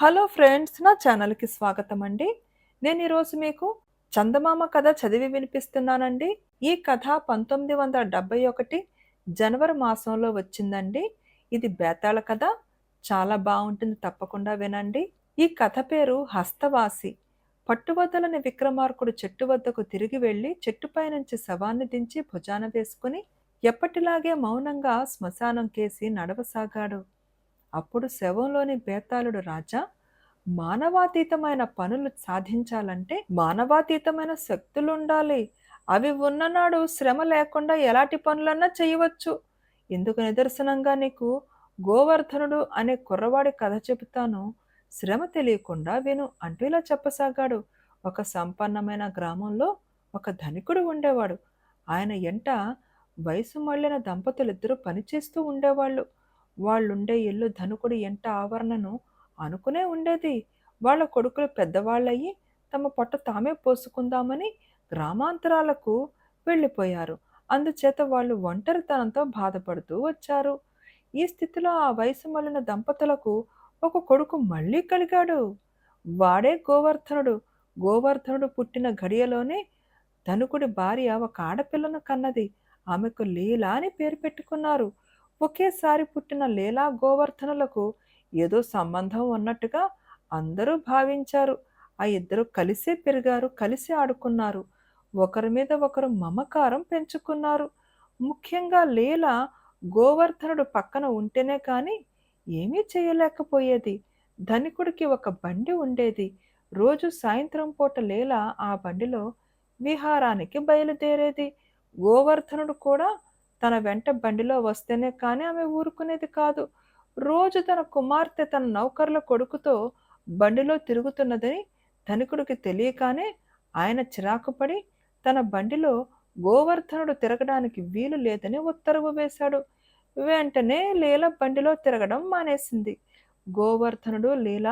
Hello friends నా ఛానల్కి స్వాగతం అండి నేను ఈరోజు మీకు చందమామ కథ చదివి వినిపిస్తున్నానండి. ఈ కథ పంతొమ్మిది వందల డెబ్బై ఒకటి జనవరి మాసంలో వచ్చిందండి. ఇది బేతాళ కథ. చాలా బాగుంటుంది తప్పకుండా వినండి. ఈ కథ పేరు హస్తవాసి. పట్టువద్దలని విక్రమార్కుడు చెట్టు వద్దకు తిరిగి వెళ్ళి చెట్టుపై నుంచి శవాన్ని దించి భుజాన వేసుకుని ఎప్పటిలాగే మౌనంగా శ్మశానం కేసి నడవసాగాడు. అప్పుడు శవంలోని బేతాళుడు రాజా మానవాతీతమైన పనులు సాధించాలంటే మానవాతీతమైన శక్తులు ఉండాలి అవి ఉన్ననాడు శ్రమ లేకుండా ఎలాంటి పనులన్నా చేయవచ్చు. ఇందుకు నిదర్శనంగా నీకు గోవర్ధనుడు అనే కుర్రవాడి కథ చెబుతాను. శ్రమ తెలియకుండా విను అంటూ ఇలా చెప్పసాగాడు. ఒక సంపన్నమైన గ్రామంలో ఒక ధనికుడు ఉండేవాడు. ఆయన ఎంట వయసు మళ్ళిన దంపతులిద్దరూ పనిచేస్తూ ఉండేవాళ్ళు. వాళ్ళుండే ఇల్లు ధనుకుడి ఎంట ఆవరణను అనుకునే ఉండేది. వాళ్ళ కొడుకులు పెద్దవాళ్ళయ్యి తమ పొట్ట తామే పోసుకుందామని గ్రామాంతరాలకు వెళ్ళిపోయారు. అందుచేత వాళ్ళు ఒంటరితనంతో బాధపడుతూ వచ్చారు. ఈ స్థితిలో ఆ వయసు మళ్ళిన దంపతులకు ఒక కొడుకు మళ్ళీ కలిగాడు. వాడే గోవర్ధనుడు. గోవర్ధనుడు పుట్టిన ఘడియలోనే ధనుకుడి భార్య ఒక ఆడపిల్లను కన్నది. ఆమెకు లీలా అని పేరు పెట్టుకున్నారు. ఒకేసారి పుట్టిన లీలా గోవర్ధనులకు ఏదో సంబంధం ఉన్నట్టుగా అందరూ భావించారు. ఆ ఇద్దరు కలిసే పెరిగారు కలిసి ఆడుకున్నారు. ఒకరి మీద ఒకరు మమకారం పెంచుకున్నారు. ముఖ్యంగా లీల గోవర్ధనుడు పక్కన ఉంటేనే కానీ ఏమీ చేయలేకపోయేది. ధనికుడికి ఒక బండి ఉండేది. రోజు సాయంత్రం పూట లీల ఆ బండిలో విహారానికి బయలుదేరేది. గోవర్ధనుడు కూడా తన వెంట బండిలో వస్తేనే కానీ ఆమె ఊరుకునేది కాదు. రోజు తన కుమార్తె తన నౌకర్ల కొడుకుతో బండిలో తిరుగుతున్నదని ధనికుడికి తెలియకానే ఆయన చిరాకుపడి తన బండిలో గోవర్ధనుడు తిరగడానికి వీలు లేదని ఉత్తర్వు వేశాడు. వెంటనే లీల బండిలో తిరగడం మానేసింది. గోవర్ధనుడు లీల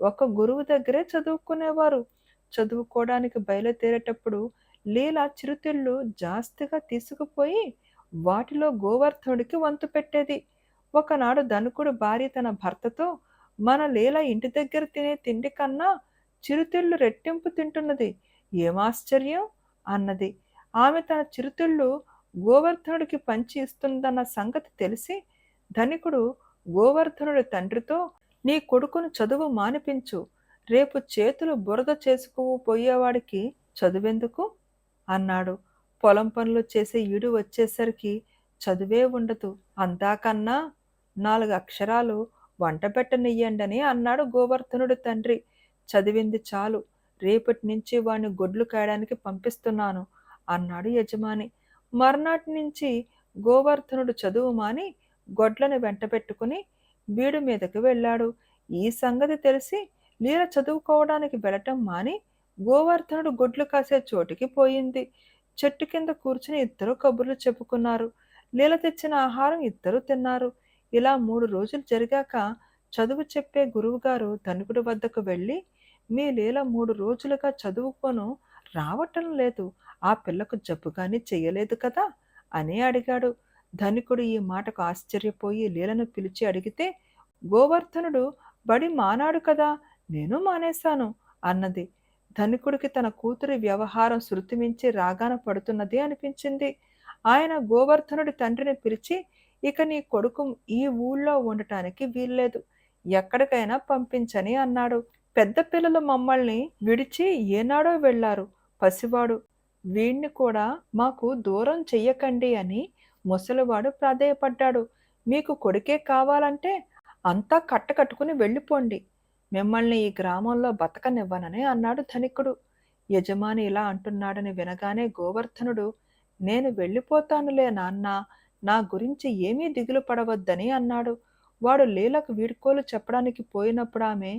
ఒక గురువు దగ్గరే చదువుకునేవారు. చదువుకోవడానికి బయలుదేరేటప్పుడు లీల చిరుతిళ్ళు జాస్తిగా తీసుకుపోయి వాటిలో గోవర్ధనుడికి వంతు పెట్టేది. ఒకనాడు ధనుకుడు భార్య తన భర్తతో మన లీల ఇంటి దగ్గర తినే తిండి కన్నా చిరుతిళ్ళు రెట్టింపు తింటున్నది. ఏమాశ్చర్యం అన్నది. ఆమె తన చిరుతిళ్ళు గోవర్ధనుడికి పంచి ఇస్తుందన్న సంగతి తెలిసి ధనికుడు గోవర్ధనుడి తండ్రితో నీ కొడుకును చదువు మానిపించు. రేపు చేతులు బురద చేసుకుపోయేవాడికి చదువెందుకు? అన్నాడు. పొలం పనులు చేసే ఈడు వచ్చేసరికి చదువే ఉండదు. అంతాకన్నా నాలుగు అక్షరాలు వంట పెట్టనియ్యండని అన్నాడు గోవర్ధనుడు తండ్రి. చదివింది చాలు. రేపటి నుంచి వాణ్ణి గొడ్లు కాయడానికి పంపిస్తున్నాను అన్నాడు యజమాని. మర్నాటి నుంచి గోవర్ధనుడు చదువు మాని గొడ్లను వెంట పెట్టుకుని బీడు మీదకి వెళ్ళాడు. ఈ సంగతి తెలిసి లీల చదువుకోవడానికి వెళ్ళటం మాని గోవర్ధనుడు గొడ్లు కాసే చోటికి పోయింది. చెట్టు కింద కూర్చుని ఇద్దరు కబుర్లు చెప్పుకున్నారు. లీల తెచ్చిన ఆహారం ఇద్దరు తిన్నారు. ఇలా మూడు రోజులు జరిగాక చదువు చెప్పే గురువుగారు ధనుకుడి వద్దకు వెళ్ళి మీ లీల మూడు రోజులుగా చదువుకోను రావటం లేదు ఆ పిల్లకు జబ్బు కానీ చెయ్యలేదు కదా? అని అడిగాడు. ధనికుడు ఈ మాటకు ఆశ్చర్యపోయి లీలను పిలిచి అడిగితే గోవర్ధనుడు బడి మానాడు కదా నేను మానేశాను అన్నది. ధనికుడికి తన కూతురి వ్యవహారం శృతిమించి రాగాన పడుతున్నది అనిపించింది. ఆయన గోవర్ధనుడి తండ్రిని పిలిచి ఇక నీ కొడుకు ఈ ఊళ్ళో ఉండటానికి వీల్లేదు. ఎక్కడికైనా పంపించని అన్నాడు. పెద్ద పిల్లలు మమ్మల్ని విడిచి ఏనాడో వెళ్ళారు పసివాడు. వీణ్ణి కూడా మాకు దూరం చెయ్యకండి అని ముసలివాడు ప్రాధేయపడ్డాడు. మీకు కొడుకే కావాలంటే అంతా కట్టకట్టుకుని వెళ్ళిపోండి. మిమ్మల్ని ఈ గ్రామంలో బతకనివ్వనని అన్నాడు ధనికుడు. యజమాని ఇలా అంటున్నాడని వినగానే గోవర్ధనుడు నేను వెళ్ళిపోతానులే నాన్న నా గురించి ఏమీ దిగులు పడవద్దని అన్నాడు. వాడు లీలకు వీడ్కోలు చెప్పడానికి పోయినప్పుడు ఆమె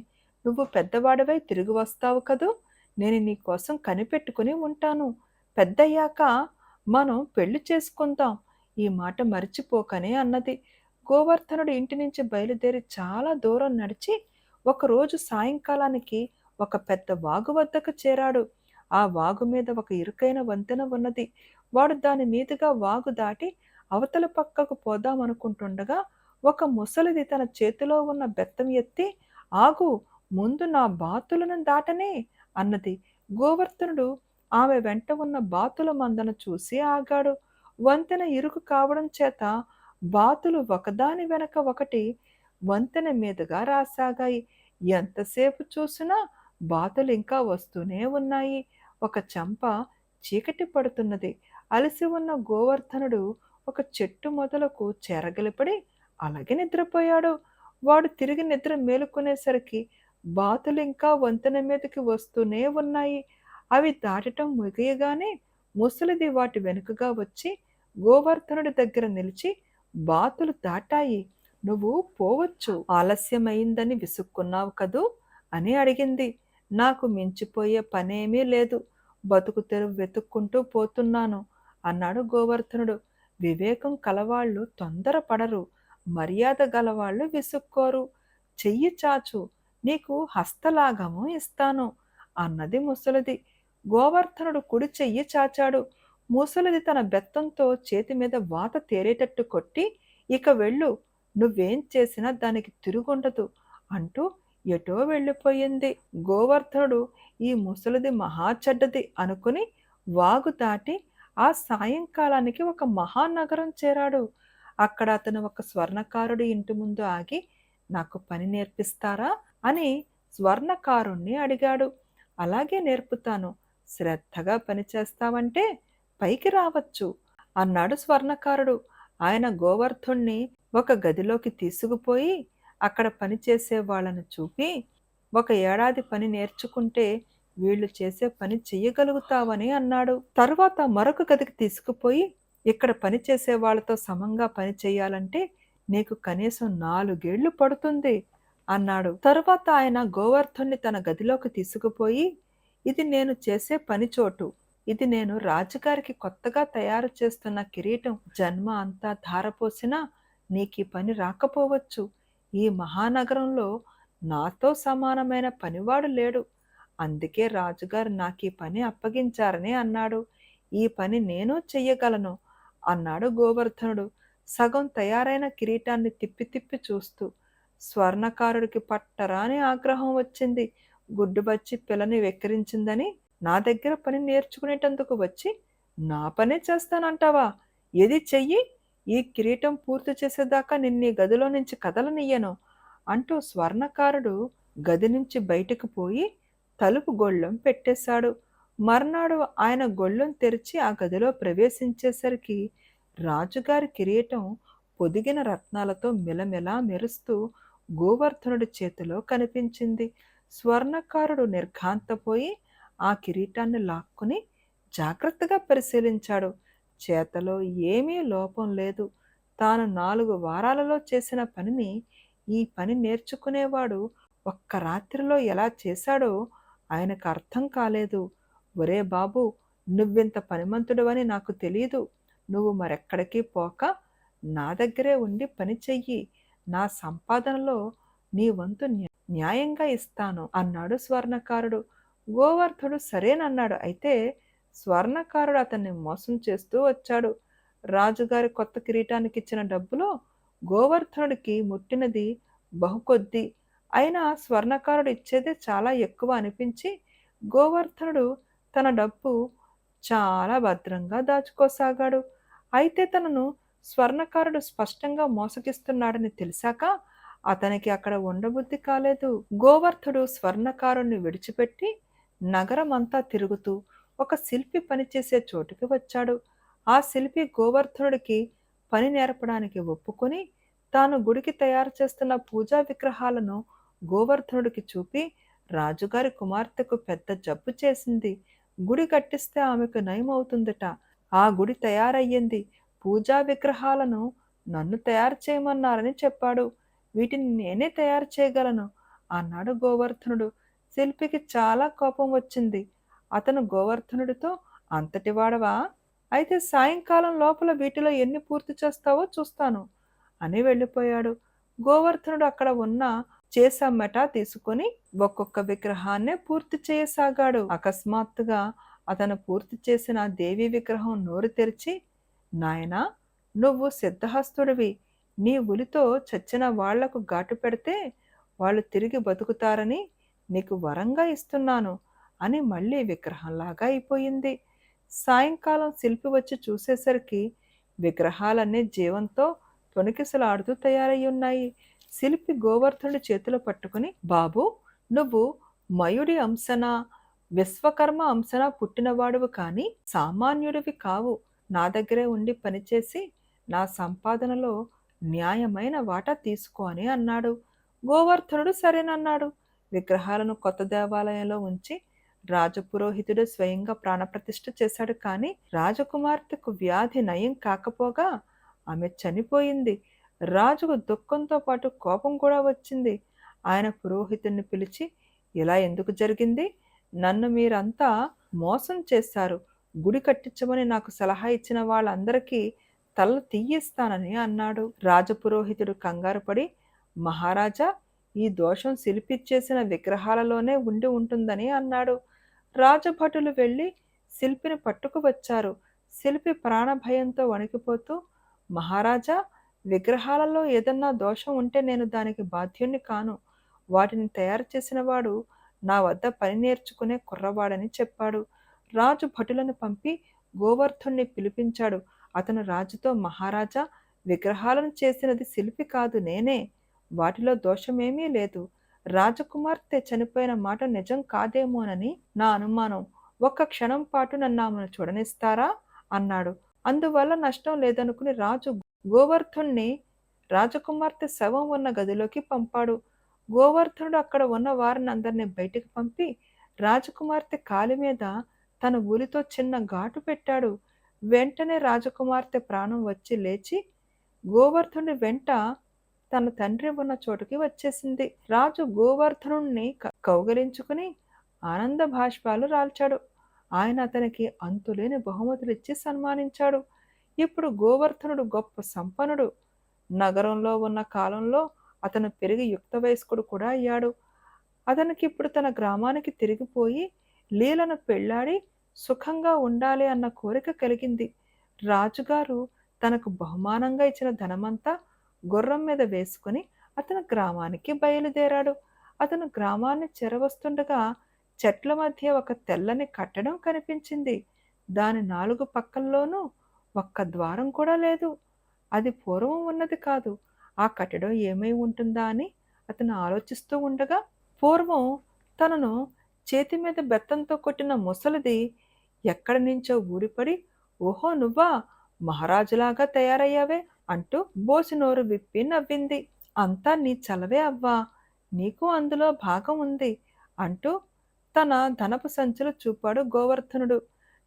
నువ్వు పెద్దవాడివై తిరిగి వస్తావు కదూ? నేను నీ కోసం కనిపెట్టుకుని ఉంటాను. పెద్దయ్యాక మనం పెళ్ళి చేసుకుందాం. ఈ మాట మర్చిపోకనే అన్నది. గోవర్ధనుడు ఇంటి నుంచి బయలుదేరి చాలా దూరం నడిచి ఒకరోజు సాయంకాలానికి ఒక పెద్ద వాగు వద్దకు చేరాడు. ఆ వాగు మీద ఒక ఇరుకైన వంతెన ఉన్నది. వాడు దాని మీదుగా వాగు దాటి అవతల పక్కకు పోదామనుకుంటుండగా ఒక ముసలిది తన చేతిలో ఉన్న బెత్తం ఎత్తి ఆగు ముందు నా బాతులను దాటనే అన్నది. గోవర్ధనుడు ఆమె వెంట ఉన్న బాతుల మందను చూసి ఆగాడు. వంతెన ఇరుకు కావడం చేత బాతులు ఒకదాని వెనక ఒకటి వంతెన మీదుగా రాసాగాయి. ఎంతసేపు చూసినా బాతులు ఇంకా వస్తూనే ఉన్నాయి. ఒక చెంప చీకటి పడుతున్నది. అలసి ఉన్న గోవర్ధనుడు ఒక చెట్టు మొదలకు చెరగలిపడి అలాగే నిద్రపోయాడు. వాడు తిరిగి నిద్ర మేలుకునేసరికి బాతులు ఇంకా వంతెన మీదకి వస్తూనే ఉన్నాయి. అవి దాటటం ముగియగానే ముసలిది వాటి వెనుకగా వచ్చి గోవర్ధనుడి దగ్గర నిలిచి బాతులు దాటాయి. నువ్వు పోవచ్చు. ఆలస్యమైందని విసుక్కున్నావు కదూ? అని అడిగింది. నాకు మించిపోయే పనేమీ లేదు. బతుకు తెరువు వెతుక్కుంటూ పోతున్నాను అన్నాడు గోవర్ధనుడు. వివేకం కలవాళ్ళు తొందరపడరు. మర్యాద గలవాళ్ళు విసుక్కోరు. చెయ్యి చాచు. నీకు హస్తలాగము ఇస్తాను అన్నది ముసలిది. గోవర్ధనుడు కుడి చెయ్యి చాచాడు. ముసలిది తన బెత్తంతో చేతి మీద వాత తేరేటట్టు కొట్టి ఇక వెళ్ళు. నువ్వేం చేసినా దానికి తిరుగుండదు అంటూ ఎటో వెళ్ళిపోయింది. గోవర్ధనుడు ఈ ముసలిది మహా చెడ్డది అనుకుని వాగు దాటి ఆ సాయంకాలానికి ఒక మహానగరం చేరాడు. అక్కడ అతను ఒక స్వర్ణకారుడి ఇంటి ముందు ఆగి నాకు పని నేర్పిస్తారా? అని స్వర్ణకారుణ్ణి అడిగాడు. అలాగే నేర్పుతాను. శ్రద్ధగా పని చేస్తావంటే పైకి రావచ్చు అన్నాడు స్వర్ణకారుడు. ఆయన గోవర్ధుణ్ణి ఒక గదిలోకి తీసుకుపోయి అక్కడ పనిచేసే వాళ్ళను చూపి ఒక ఏడాది పని నేర్చుకుంటే వీళ్ళు చేసే పని చెయ్యగలుగుతావని అన్నాడు. తర్వాత మరొక గదికి తీసుకుపోయి ఇక్కడ పని చేసే వాళ్ళతో సమంగా పని చేయాలంటే నీకు కనీసం నాలుగేళ్ళు పడుతుంది అన్నాడు. తరువాత ఆయన గోవర్ధన్ని తన గదిలోకి తీసుకుపోయి ఇది నేను చేసే పని చోటు. ఇది నేను రాజుగారికి కొత్తగా తయారు చేస్తున్న కిరీటం. జన్మ అంతా ధారపోసినా నీకు ఈ పని రాకపోవచ్చు. ఈ మహానగరంలో నాతో సమానమైన పనివాడు లేడు. అందుకే రాజుగారు నాకు ఈ పని అప్పగించారని అన్నాడు. ఈ పని నేను చెయ్యగలను అన్నాడు గోవర్ధనుడు. సగం తయారైన కిరీటాన్ని తిప్పి తిప్పి చూస్తూ స్వర్ణకారుడికి పట్టరాని ఆగ్రహం వచ్చింది. గుడ్డుబచ్చి పిల్లని వెక్కిరించిందని నా దగ్గర పని నేర్చుకునేటందుకు వచ్చి నా పనే చేస్తానంటావా? ఏది చెయ్యి? ఈ కిరీటం పూర్తి చేసేదాకా నిన్ని గదిలో నుంచి కదలనియ్యను అంటూ స్వర్ణకారుడు గది నుంచి బయటకు పోయి తలుపు గొళ్ళెం పెట్టేశాడు. మర్నాడు ఆయన గొళ్ళెం తెరిచి ఆ గదిలో ప్రవేశించేసరికి రాజుగారి కిరీటం పొదిగిన రత్నాలతో మిలమిలా మెరుస్తూ గోవర్ధనుడి చేతిలో కనిపించింది. స్వర్ణకారుడు నిర్ఘాంతపోయి ఆ కిరీటాన్ని లాక్కుని జాగ్రత్తగా పరిశీలించాడు. చేతలో ఏమీ లోపం లేదు. తాను నాలుగు వారాలలో చేసిన పనిని ఈ పని నేర్చుకునేవాడు ఒక్క రాత్రిలో ఎలా చేశాడో ఆయనకు అర్థం కాలేదు. ఒరే బాబు నువ్వింత పనిమంతుడవని నాకు తెలియదు నువ్వు మరెక్కడికి పోక నా దగ్గరే ఉండి పని చెయ్యి. నా సంపాదనలో నీ వంతు న్యాయంగా ఇస్తాను అన్నాడు స్వర్ణకారుడు. గోవర్ధుడు సరేనన్నాడు. అయితే స్వర్ణకారుడు అతన్ని మోసం చేస్తూ వచ్చాడు. రాజుగారి కొత్త కిరీటానికి ఇచ్చిన డబ్బులో గోవర్ధనుడికి ముట్టినది బహుకొద్ది. అయినా స్వర్ణకారుడు ఇచ్చేదే చాలా ఎక్కువ అనిపించి గోవర్ధనుడు తన డబ్బు చాలా భద్రంగా దాచుకోసాగాడు. అయితే తనను స్వర్ణకారుడు స్పష్టంగా మోసగిస్తున్నాడని తెలిసాక అతనికి అక్కడ ఉండబుద్ధి కాలేదు. గోవర్ధుడు స్వర్ణకారుణ్ణి విడిచిపెట్టి నగరం అంతా తిరుగుతూ ఒక శిల్పి పనిచేసే చోటుకి వచ్చాడు. ఆ శిల్పి గోవర్ధనుడికి పని నేర్పడానికి ఒప్పుకొని తాను గుడికి తయారు చేస్తున్న పూజా విగ్రహాలను గోవర్ధనుడికి చూపి రాజుగారి కుమార్తెకు పెద్ద జబ్బు చేసింది. గుడి కట్టిస్తే ఆమెకు నయమవుతుందట. ఆ గుడి తయారయ్యింది. పూజా విగ్రహాలను నన్ను తయారు చేయమన్నారని చెప్పాడు. వీటిని నేనే తయారు చేయగలను అన్నాడు గోవర్ధనుడు. శిల్పికి చాలా కోపం వచ్చింది. అతను గోవర్ధనుడితో అంతటి వాడవా? అయితే సాయంకాలం లోపల వీటిలో ఎన్ని పూర్తి చేస్తావో చూస్తాను. అని వెళ్ళిపోయాడు. గోవర్ధనుడు అక్కడ ఉన్న చేసమ్మట తీసుకొని ఒక్కొక్క విగ్రహాన్నే పూర్తి చేయసాగాడు. అకస్మాత్తుగా అతను పూర్తి చేసిన దేవి విగ్రహం నోరు తెరిచి నాయనా నువ్వు సిద్ధహస్తుడివి. నీ ఉలితో చచ్చిన వాళ్ళకు ఘాటు పెడితే వాళ్ళు తిరిగి బతుకుతారని నీకు వరంగా ఇస్తున్నాను. అని మళ్ళీ విగ్రహంలాగా అయిపోయింది. సాయంకాలం శిల్పి వచ్చి చూసేసరికి విగ్రహాలన్నీ జీవంతో తొణికిసలాడుతూ తయారై ఉన్నాయి. శిల్పి గోవర్ధనుడి చేతిలో పట్టుకుని బాబు నువ్వు మయుడి అంశన? విశ్వకర్మ అంశన పుట్టినవాడువు కానీ సామాన్యుడివి కావు. నా దగ్గరే ఉండి పనిచేసి నా సంపాదనలో న్యాయమైన వాటా తీసుకో అని అన్నాడు. గోవర్ధనుడు సరేనన్నాడు. విగ్రహాలను కొత్త దేవాలయంలో ఉంచి రాజపురోహితుడు స్వయంగా ప్రాణప్రతిష్ఠ చేశాడు కానీ రాజకుమార్తెకు వ్యాధి నయం కాకపోగా ఆమె చనిపోయింది. రాజుకు దుఃఖంతో పాటు కోపం కూడా వచ్చింది. ఆయన పురోహితుడిని పిలిచి ఇలా ఎందుకు జరిగింది? నన్ను మీరంతా మోసం చేశారు. గుడి కట్టించమని నాకు సలహా ఇచ్చిన వాళ్ళందరికీ తల తీయిస్తానని అన్నాడు. రాజపురోహితుడు కంగారు పడి మహారాజా ఈ దోషం శిల్పిచ్చేసిన విగ్రహాలలోనే ఉండి ఉంటుందని అన్నాడు. రాజభటులు వెళ్ళి శిల్పిని పట్టుకు వచ్చారు. శిల్పి ప్రాణభయంతో వణికిపోతూ మహారాజా విగ్రహాలలో ఏదన్నా దోషం ఉంటే నేను దానికి బాధ్యుణ్ణి కాను. వాటిని తయారు చేసిన వాడు నా వద్ద పని నేర్చుకునే కుర్రవాడని చెప్పాడు. రాజు భటులను పంపి గోవర్ధుణ్ణి పిలిపించాడు. అతను రాజుతో మహారాజా విగ్రహాలను చేసినది శిల్పి కాదు నేనే. వాటిలో దోషమేమీ లేదు. రాజకుమార్తె చనిపోయిన మాట నిజం కాదేమోనని నా అనుమానం. ఒక్క క్షణం పాటు నన్ను ఆమెను చూడనిస్తారా? అన్నాడు. అందువల్ల నష్టం లేదనుకుని రాజు గోవర్ధుణ్ణి రాజకుమార్తె శవం ఉన్న గదిలోకి పంపాడు. గోవర్ధనుడు అక్కడ ఉన్న వారిని అందరినీ బయటికి పంపి రాజకుమార్తె కాలి మీద తన ఉలితో చిన్న ఘాటు పెట్టాడు. వెంటనే రాజకుమార్తె ప్రాణం వచ్చి లేచి గోవర్ధుని వెంట తన తండ్రి ఉన్న చోటుకి వచ్చేసింది. రాజు గోవర్ధనుణ్ణి కౌగలించుకుని ఆనంద భాష్పాలు రాల్చాడు. ఆయన అతనికి అంతులేని బహుమతులు ఇచ్చి సన్మానించాడు. ఇప్పుడు గోవర్ధనుడు గొప్ప సంపన్నుడు. నగరంలో ఉన్న కాలంలో అతను పెరిగి యుక్త వయస్కుడు కూడా అయ్యాడు. అతనికి ఇప్పుడు తన గ్రామానికి తిరిగిపోయి లీలను పెళ్ళాడి సుఖంగా ఉండాలి అన్న కోరిక కలిగింది. రాజుగారు తనకు బహుమానంగా ఇచ్చిన ధనమంతా గుర్రం మీద వేసుకుని అతను గ్రామానికి బయలుదేరాడు. అతను గ్రామాన్ని చెరవస్తుండగా చెట్ల మధ్య ఒక తెల్లని కట్టడం కనిపించింది. దాని నాలుగు పక్కల్లోనూ ఒక్క ద్వారం కూడా లేదు. అది పూర్వం ఉన్నది కాదు. ఆ కట్టడం ఏమై ఉంటుందా అని అతను ఆలోచిస్తూ ఉండగా పూర్వం తనను చేతి మీద బెత్తంతో కొట్టిన ముసలిది ఎక్కడి నుంచో ఊడిపడి ఓహో నువ్వా మహారాజులాగా తయారయ్యావే అంటూ బోసినోరు విప్పి నవ్వింది. అంతా నీ చలవే అవ్వా నీకు అందులో భాగం ఉంది అంటూ తన ధనపు సంచులు చూపాడు గోవర్ధనుడు.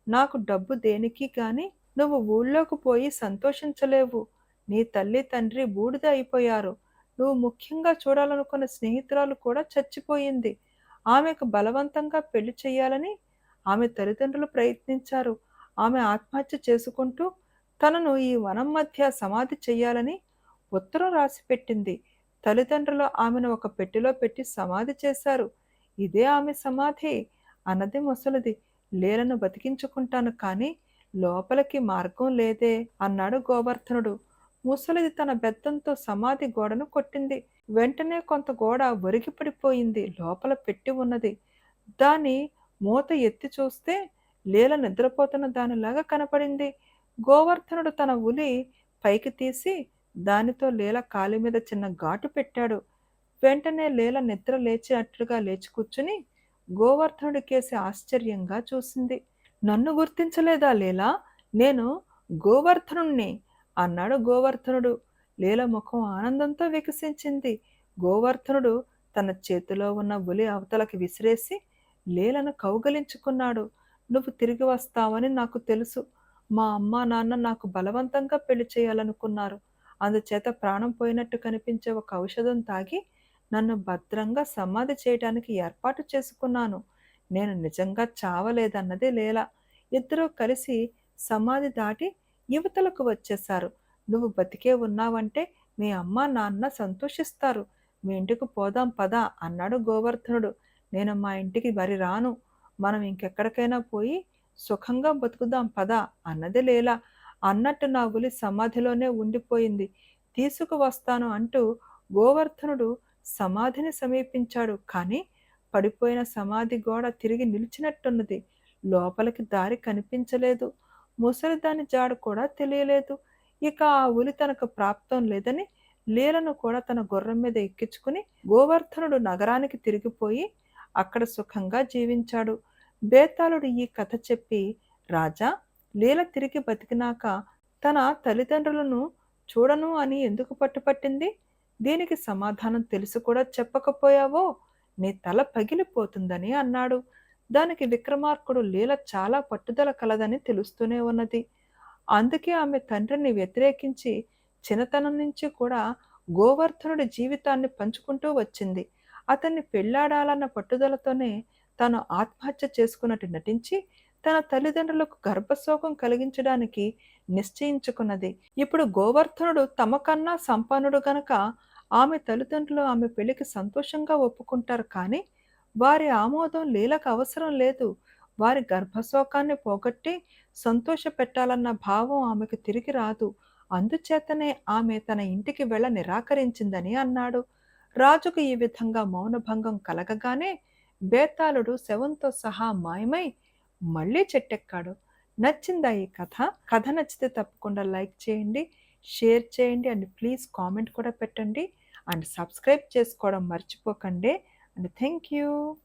నాకు డబ్బు దేనికి కాని నువ్వు ఊళ్ళోకి పోయి సంతోషించలేవు. నీ తల్లి తండ్రి బూడిద అయిపోయారు. నువ్వు ముఖ్యంగా చూడాలనుకున్న స్నేహితురాలు కూడా చచ్చిపోయింది. ఆమెకు బలవంతంగా పెళ్ళి చేయాలని ఆమె తల్లిదండ్రులు ప్రయత్నించారు. ఆమె ఆత్మహత్య చేసుకుంటూ తనను ఈ వనం మధ్య సమాధి చేయాలని ఉత్తరం రాసి పెట్టింది తల్లిదండ్రులు ఆమెను ఒక పెట్టెలో పెట్టి సమాధి చేశారు. ఇదే ఆమె సమాధి. అన్నది ముసలిది. లీలను బతికించుకుంటాను కానీ లోపలికి మార్గం లేదే అన్నాడు గోవర్ధనుడు. ముసలిది తన బెత్తంతో సమాధి గోడను కొట్టింది. వెంటనే కొంత గోడ ఒరిగి పడిపోయింది లోపల పెట్టి ఉన్నది. దాని మూత ఎత్తి చూస్తే లీల నిద్రపోతున్న దానిలాగా కనపడింది. గోవర్ధనుడు తన ఉలి పైకి తీసి దానితో లీల కాలి మీద చిన్న ఘాటు పెట్టాడు. వెంటనే లీల నిద్ర లేచినట్లుగా లేచి కూర్చుని గోవర్ధనుడి కేసి ఆశ్చర్యంగా చూసింది. నన్ను గుర్తించలేదా లీలా? నేను గోవర్ధనుణ్ణి అన్నాడు గోవర్ధనుడు. లీల ముఖం ఆనందంతో వికసించింది. గోవర్ధనుడు తన చేతిలో ఉన్న ఉలి అవతలకి విసిరేసి లీలను కౌగలించుకున్నాడు. నువ్వు తిరిగి వస్తావని నాకు తెలుసు. మా అమ్మ నాన్న నాకు బలవంతంగా పెళ్ళి చేయాలనుకున్నారు. అందుచేత ప్రాణం పోయినట్టు కనిపించే ఒక ఔషధం తాగి నన్ను భద్రంగా సమాధి చేయడానికి ఏర్పాటు చేసుకున్నాను. నేను నిజంగా చావలేదన్నదే లేలా. ఇద్దరూ కలిసి సమాధి దాటి యువతలకు వచ్చేశారు. నువ్వు బతికే ఉన్నావంటే మీ అమ్మ నాన్న సంతోషిస్తారు. మీ ఇంటికి పోదాం పదా అన్నాడు గోవర్ధనుడు. నేను మా ఇంటికి మరి రాను. మనం ఇంకెక్కడికైనా పోయి సుఖంగా బతుకుదాం పద అన్నది లేలా. అన్నట్టు నా ఉలి సమాధిలోనే ఉండిపోయింది. తీసుకువస్తాను అంటూ గోవర్ధనుడు సమాధిని సమీపించాడు. కానీ పడిపోయిన సమాధి గోడ తిరిగి నిలిచినట్టున్నది. లోపలికి దారి కనిపించలేదు. ముసలిదాని జాడు కూడా తెలియలేదు. ఇక ఆ ఉలి తనకు ప్రాప్తం లేదని లీలను కూడా తన గుర్రం మీద ఎక్కించుకుని గోవర్ధనుడు నగరానికి తిరిగిపోయి అక్కడ సుఖంగా జీవించాడు. బేతాళుడు ఈ కథ చెప్పి రాజా లీల తిరిగి బతికినాక తన తల్లిదండ్రులను చూడను అని ఎందుకు పట్టుపట్టింది? దీనికి సమాధానం తెలుసు కూడా చెప్పకపోయావో? నీ తల పగిలిపోతుందని అన్నాడు. దానికి విక్రమార్కుడు లీల చాలా పట్టుదల కలదని తెలుస్తూనే ఉన్నది. అందుకే ఆమె తండ్రిని వ్యతిరేకించి చిన్నతనం నుంచి కూడా గోవర్ధనుడి జీవితాన్ని పంచుకుంటూ వచ్చింది. అతన్ని పెళ్ళాడాలన్న పట్టుదలతోనే తాను ఆత్మహత్య చేసుకున్నట్టు నటించి తన తల్లిదండ్రులకు గర్భశోకం కలిగించడానికి నిశ్చయించుకున్నది. ఇప్పుడు గోవర్ధనుడు తమ కన్నా సంపన్నుడు గనక ఆమె తల్లిదండ్రులు ఆమె పెళ్ళికి సంతోషంగా ఒప్పుకుంటారు కానీ వారి ఆమోదం లీలకు అవసరం లేదు. వారి గర్భశోకాన్ని పోగొట్టి సంతోష పెట్టాలన్న భావం ఆమెకు తిరిగి రాదు. అందుచేతనే ఆమె తన ఇంటికి వెళ్ళ నిరాకరించిందని అన్నాడు. రాజుకు ఈ విధంగా మౌనభంగం కలగగానే బేతాళుడు శవంతో సహా మాయమై మళ్ళీ చెట్టెక్కాడు. నచ్చిందా ఈ కథ? కథ నచ్చితే తప్పకుండా లైక్ చేయండి షేర్ చేయండి అండ్ ప్లీజ్ కామెంట్ కూడా పెట్టండి. అండ్ సబ్స్క్రైబ్ చేసుకోవడం మర్చిపోకండి. And thank you.